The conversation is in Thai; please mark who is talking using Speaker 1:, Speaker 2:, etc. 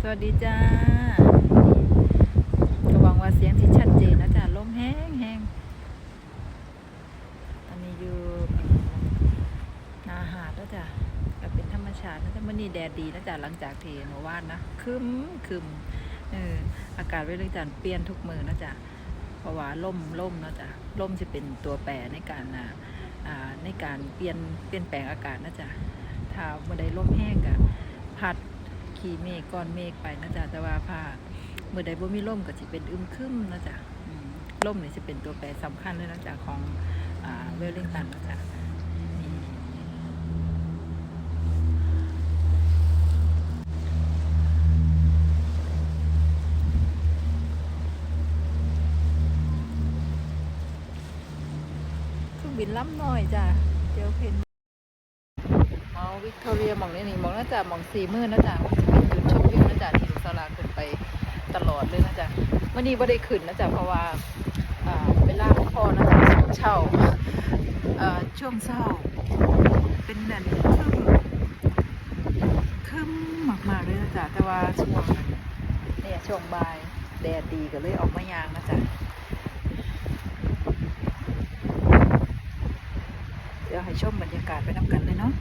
Speaker 1: สวัสดีจ้าก็หวังว่าเสียงที่ชัดเจนนะจ๊ะลมแห้งแห้งตอนนี้อยู่หนาหาดแล้วจ้ะก็เป็นธรรมชาตินะจ๊ะมื่อนี้แดดดีนะจ๊ะหลังจากที่เมื่อวานนะคึมคึมเอออากาศเวลาจันเปลี่ยนทุกมือนะจ๊ะเพราะว่าล่มล่มนะจ๊ะล่มจะเป็นตัวแปรในการอ่าในการเปลี่ยนเปลี่ยนแปลงอากาศนะจ๊ะถ้าเมื่อใดล่มแห้งก็พัด ขี่เมฆก้อนเมฆไปนะจ๊ะแต่ว่าผ้าเมื่อใดบ่มีลมก็สิเป็นอึมครึมนะจ๊ะอืมนี่จะเป็นตัวแปรสำคัญเลยนะจ๊ะของเวลลิงตันนะจ๊ะบินล้ำน้อยจ้ะเดี๋ยวเห็น วิกตอเรียมองนี่นี่มองน่าจะมองสี่มื่นนะจ๊ะเป็นจุดชมวิวนะจ๊ะที่ลูกสลาขึ้นไปตลอดเลยนะจ๊ะวันนี้ไ่ได้ขึ้นนะจ๊ะเพราะว่าเวลาพอนะจ๊ะช่วงเช้าช่วงเช้าเป็นนั่นครึ้มคึ้มมากๆเลยนะจ๊ะแต่ว่าช่วงเนี่ยช่วงบ่ายแดดดีก็เลยออกมายางนะจ๊ะเดี๋ยวให้ชมบรรยากาศไปน้ำกันเลยเนาะ